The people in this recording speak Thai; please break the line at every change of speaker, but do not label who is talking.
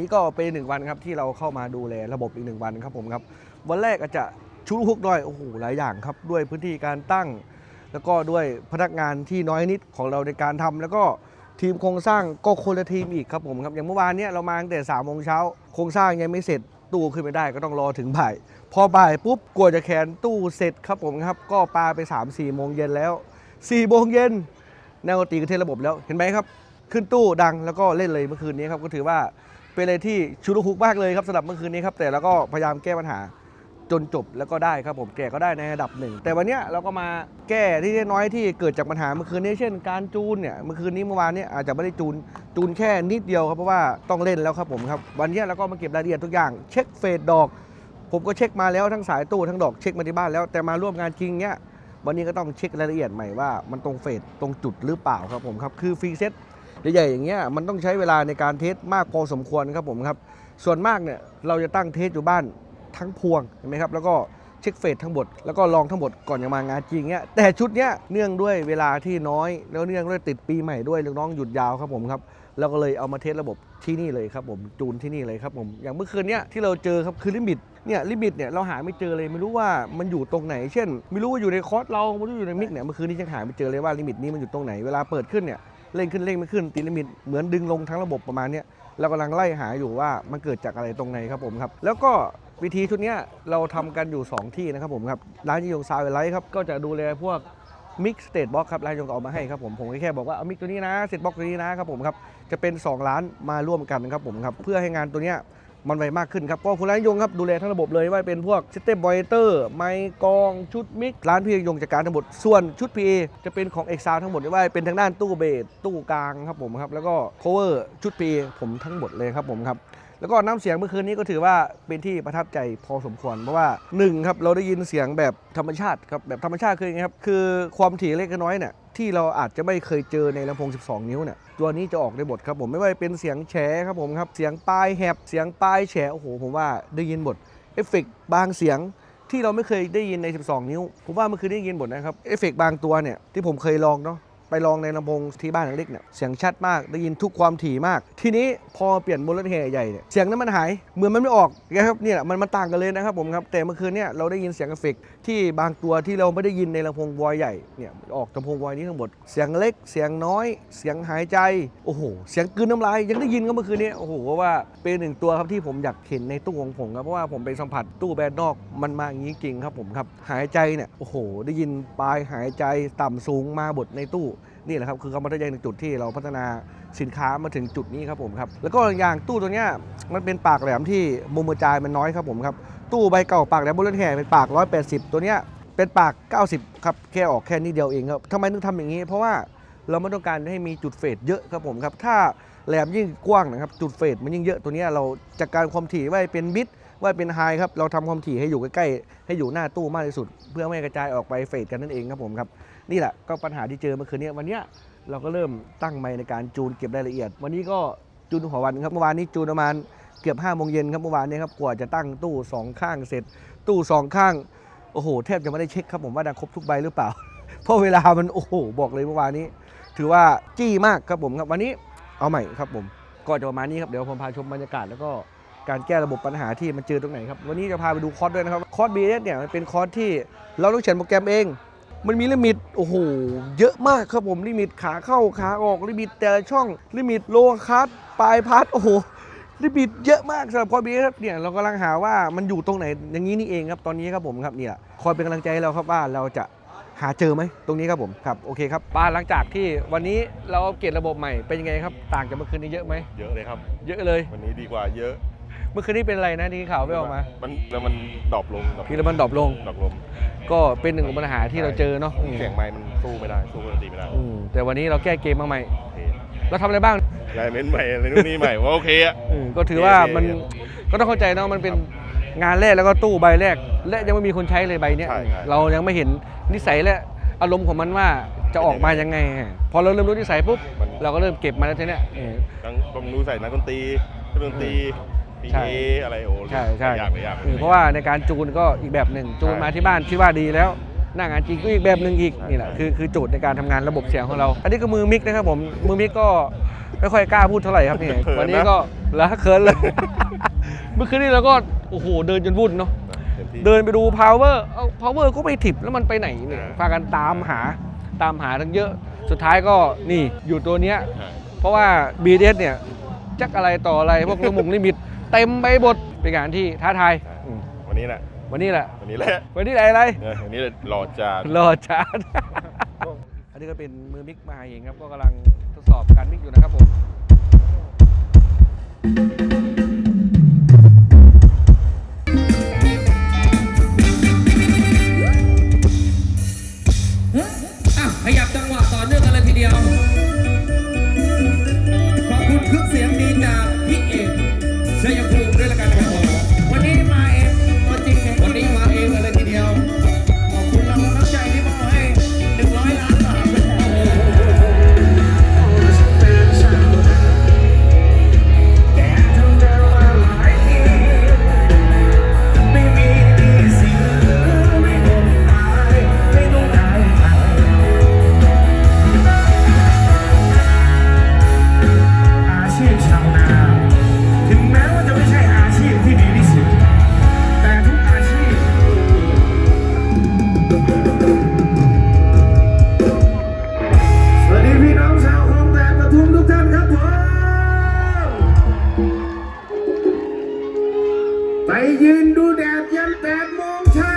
นี้ก็เป็นหนึ่งวันครับที่เราเข้ามาดูแลระบบอีกหนึ่งวันครับผมครับวันแรกอาจจะชุลุกหน่อยโอ้โหหลายอย่างครับ ด้วยพื้นที่การตั้ง แล้วก็ด้วยพนักงานที่น้อยนิดของเราในการทำแล้วก็ทีมโครงสร้างก็คนละทีมอีกครับผมครับอย่างเมื่อวานเนี้ยเรามาตั้งแต่3ามโมงเช้าโครงสร้างยังไม่เสร็จตู้ขึ้นไม่ได้ก็ต้องรอถึงบ่ายพอบ่ายปุ๊บกว่าจะแขนตู้เสร็จครับผมครับ ก็ปาไป3ามสี่โมงเย็นแล้ว4ี่โมงเย็นแนวตีกระเทนระบบแล้วเห็นไหมครับ ขึ้นตู้ดังแล้วก็เล่นเลยเมื่อคืนนี้ครับก็ถือว่า เป็นอะไรที่ชุลฮุกมากเลยครับสำหรับเมื่อคืนนี้ครับแต่เราก็พยายามแก้ปัญหาจนจบแล้วก็ได้ครับผมแก้ก็ได้ในระดับหนึ่ง แต่วันนี้เราก็มาแก้ที่น้อยที่เกิดจากปัญหาเมื่อคืนนี้เช่น การจูนเนี่ยเมื่อคืนนี้เมื่อวานเนี้อาจจะไม่ได้จูนจูนแค่นิดเดียวครับเพราะว่าต้องเล่นแล้วครับผมครับวันนี้เราก็มาเก็บรายละเอียดทุกอย่าง เช็คเฟดดอก ผมก็เช็คมาแล้วทั้งสายตู้ทั้งดอกเช็คมาที่บ้านแล้วแต่มาร่วมงานจริงเนี้ยวันนี้ก็ต้องเช็ครายละเอียดใหม่ว่ามันตรงเฟดตรงจุดหรือเปล่าครับผมครับคือฟรีเซ็ต ใหญ่ๆอย่างเงี้ยมันต้องใช้เวลาในการเทสมากพอสมควรครับผมครับ ส่วนมากเนี่ยเราจะตั้งเทสอยู่บ้านทั้งพวงเห็นไหมครับแล้วก็เช็คเฟสทั้งหมดแล้วก็ลองทั้งหมดก่อนจะมางานจริงเนี้ยแต่ชุดเนี้ยเนื่องด้วยเวลาที่น้อย แล้วเนื่องด้วยติดปีใหม่ด้วยลูกน้องหยุดยาวครับผมครับเราก็เลยเอามาเทสระบบที่นี่เลยครับผมจูนที่นี่เลยครับผมอย่างเมื่อคืนเนี้ยที่เราเจอครับคือลิมิตเนี่ยลิมิตเนี่ยเราหาไม่เจอเลยไม่รู้ว่ามันอยู่ตรงไหน เช่น ไม่รู้ว่าอยู่ในคอร์สเราไม่รู้อยู่ในมิกเนี่ยเมื่อคืนนี้ยังหาไม่เจอเลยว่าลิมิตนี้มันอยู่ตรงไหนเวลาเปิดขึ้นเนี่ย เร่งขึ้นเร่งไม่ขึ้นตีลิมิตเหมือนดึงลงทั้งระบบประมาณนี้เรากำลังไล่หาอยู่ว่ามันเกิดจากอะไรตรงไหนครับผมครับแล้วก็วิธีชุดนี้เราทำกันอยู่ 2 ที่นะครับผมครับร้านยิงซาวไลท์ครับก็จะดูแลพวกมิกสเตทบ็อกครับร้านยงก็เอามาให้ครับผมผมแค่บอกว่าเอามิกตัวนี้นะเซตบ็อกตัวนี้นะครับผมครับจะเป็น 2 ร้านมาร่วมกันครับผมครับเพื่อให้งานตัวเนี้ย มันไวมากขึ้นครับก็คุณร้านยงครับดูแลทั้งระบบเลยว่าเป็นพวกซิสเต็มบอยเตอร์ไมกองชุดมิกร้านพี่ยงจัดการทั้งหมดส่วนชุด PA จะเป็นของเอกซ o ทั้งหมดไว่าเป็นทางด้านตู้เบสตู้กลางครับผมครับแล้วก็โคเวอร์ชุด PA ผมทั้งหมดเลยครับผมครับ แล้วก็น้ำเสียงเมื่อคืนนี้ก็ถือว่าเป็นที่ประทับใจพอสมควรเพราะว่าหนึ่งครับเราได้ยินเสียงแบบธรรมชาติครับแบบธรรมชาติคือยังไงครับคือความถี่เล็กน้อยเนี่ยที่เราอาจจะไม่เคยเจอในลำโพง 12 นิ้วเนี่ยตัวนี้จะออกได้หมดครับผมไม่ว่าจะเป็นเสียงแฉครับผมครับเสียงปลายแหบเสียงปลายแฉโอ้โหผมว่าได้ยินหมดเอฟเฟกต์บางเสียงที่เราไม่เคยได้ยินใน 12 นิ้ว ผมว่าเมื่อคืนได้ยินหมดนะครับ เอฟเฟกต์บางตัวเนี่ยที่ผมเคยลองเนาะ ไปลองในลำโพงที่บ้านเล็กเนี่ยเสียงชัดมากได้ยินทุกความถี่มาก ทีนี้พอเปลี่ยนบนรถแห่ใหญ่เนี่ยเสียงนั้นมันหายเหมือนมันไม่ออกนะครับเนี่ยมันมันต่างกันเลยนะครับผมครับแต่เมื่อคืนเนี่ยเราได้ยินเสียงเอฟเฟกที่บางตัวที่เราไม่ได้ยินในลำโพงวอยใหญ่เนี่ยออกลำโพงวอยนี้ทั้งหมดเสียงเล็กเสียงน้อย เสียงหายใจโอ้โหเสียงกืนน้ำลายยังได้ยินก็เมื่อคืนนี้โอ้โหเพราว่าเป็นหนึ่งตัวครับที่ผมอยากเห็นในตู้ของผมครับเพราะว่าผมไปสัมผัสตู้แบรนด์นอกมันมาอย่างนี้จริงครับผมครับหายใจเนี่ยโอ้โหได้ยินปลายหายใจต่ำสูงมาบดในตู้ นี่แหละครับคือเขามาได้ยังจุดที่เราพัฒนาสินค้ามาถึงจุดนี้ครับผมครับแล้วก็อย่างตู้ตัวเนี้ยมันเป็นปากแหลมที่มุมกระจายมันน้อยครับผมครับตู้ใบเก่าปากแหลมบนรถแห่เป็นปาก 180 ตัวเนี้ยเป็นปาก 90 ครับแค่ออกแค่นี้เดียวเองครับทำไมถึงทำอย่างนี้ เพราะว่าเราไม่ต้องการให้มีจุดเฟดเยอะครับผมครับถ้าแหลมยิ่งกว้างนะครับจุดเฟดมันยิ่งเยอะตัวเนี้ยเราจัดการความถี่ไว้เป็นมิดไว้เป็นไฮครับเราทำความถี่ให้อยู่ใกล้ๆให้อยู่หน้าตู้มากที่สุด เพื่อไม่กระจายออกไปเฟดกันนั่นเองครับผมครับ นี่แหละก็ปัญหาที่เจอเมื่อคืนนี้วันเนี้ยเราก็เริ่มตั้งไมค์ในการจูนเก็บรายละเอียด วันนี้ก็จูนหัววันครับเมื่อวานนี้จูนประมาณเกือบ5้าโมงเย็นครับเมื่อวานนี้ครับกว่าจะตั้งตู้สองข้างเสร็จ ตู้สองข้างโอ้โหแทบจะไม่ได้เช็คครับผมว่าดังครบทุกใบหรือเปล่า เพราะเวลามันโอ้โหบอกเลยเมื่อวานนี้ ถือว่าจี้มากครับผมครับวันนี้เอาใหม่ครับผมก็จะประมาณนี้ครับเดี๋ยวผมพาชมบรรยากาศแล้วก็การแก้ระบบปัญหาที่มันเจอตรงไหนครับวันนี้จะพาไปดูคอร์สด้วยนะครับคอร์ส BS เนี่ยมันเป็นคอร์สที่เราต้องเขียนโปรแกรมเอง มันมีลิมิตโอ้โหเยอะมากครับผมลิมิตขาเข้าขาออกลิมิตแต่ละช่องลิมิตโลคัสปลายพัดโอ้โหลิมิตเยอะมากสำหรับคอร์บีครับเนี่ยเรากำลังหาว่ามันอยู่ตรงไหนอย่างนี้นี่เองครับตอนนี้ครับผมครับเนี่ยคอยเป็นกำลังใจให้เราครับว่าเราจะหาเจอไหมตรงนี้ครับผมครับโอเคครับป้าหลังจากที่วันนี้เราเอาเกตระบบใหม่เป็นยังไงครับ ต่างจากเมื่อคืนนี้เยอะไหม
เยอะเลยครับ
เยอะเลย
วันนี้ดีกว่าเยอะ
เมื่อคืนนี้เป็นอะไรนะที่ข่าวไม่ออกมา
มันแล้วมันดรอปลง
พี่แล้วมันดรอปลง
ดรอปลง
ก็เป็นหนึ่งของปัญหาที่เราเจอเนาะอืม
เสียงไม้มันสู้ไม่ได้สู้ปกติไม่ได้
อืมแต่วันนี้เราแก้เกมมาใหม่
โอเค
เราทำอะไรบ้าง
ได้เม้นใหม่อะไรนู่นนี่ใหม่ว่าโอเคอะ
อืมก็ถือว่ามัน
โอเค
ก็ต้องเข้าใจเนาะมันเป็นงานแรกแล้วก็ตู้ใบแรก และยังไม่มีคนใช้เลยใบเนี้ย
ใช่ใช่
เรายังไม่เห็นนิสัยและอารมณ์ของมันว่าจะออกมายังไง พอเราเริ่มรู้นิสัยปุ๊บ
มัน
เราก็เริ่มเก็บมาแล้วทีเนี้ยเออ
ต้องต้องรู้ใส่นักดนตรีเครื่องดนตรี พี
ใช่
เออะไรโอ้
ใช่ใช่
หลายอย่างหลายอย่าง
เออเพราะว่าในการจูนก็อีกแบบหนึ่งจูนมาที่บ้านที่ว่าดีแล้ว หน้างานจริงก็อีกแบบหนึ่งอีกนี่แหละคือคือโจทย์ในการทำงานระบบเสียงของเรา อันนี้ก็มือมิกนะครับผมมือมิกก็ไม่ค่อยกล้าพูดเท่าไหร่ครับนี่
เขินนะ
วันนี้ก็ละเขินเลย เมื่อคืนนี้เราก็โอ้โหเดินจนวุ่นเนาะ
เต็มที่
เดินไปดู power เอา power ก็ไม่ถิบแล้วมันไปไหนเนี่ย
อ่า
พากันตามหาตามหาทั้งเยอะ สุดท้ายก็นี่อยู่ตัวเนี้ย
ใช่
เพราะว่า BDS เนี่ยจักอะไรต่ออะไรพวกลิมุงลิมิต เต็มไปหมดเป็นงานที่ท้าทายอืม
วันนี้แหละ
วันนี้แหละ
วันนี้แหละ
วันนี้อะไร
เนี่ยวันนี้รอจาน
รอชาร์จ อันนี้ก็เป็นมือมิกมาเองครับ ก็กำลังทดสอบการมิกอยู่นะครับผม
ดูแดดยันแปดโมงเช้า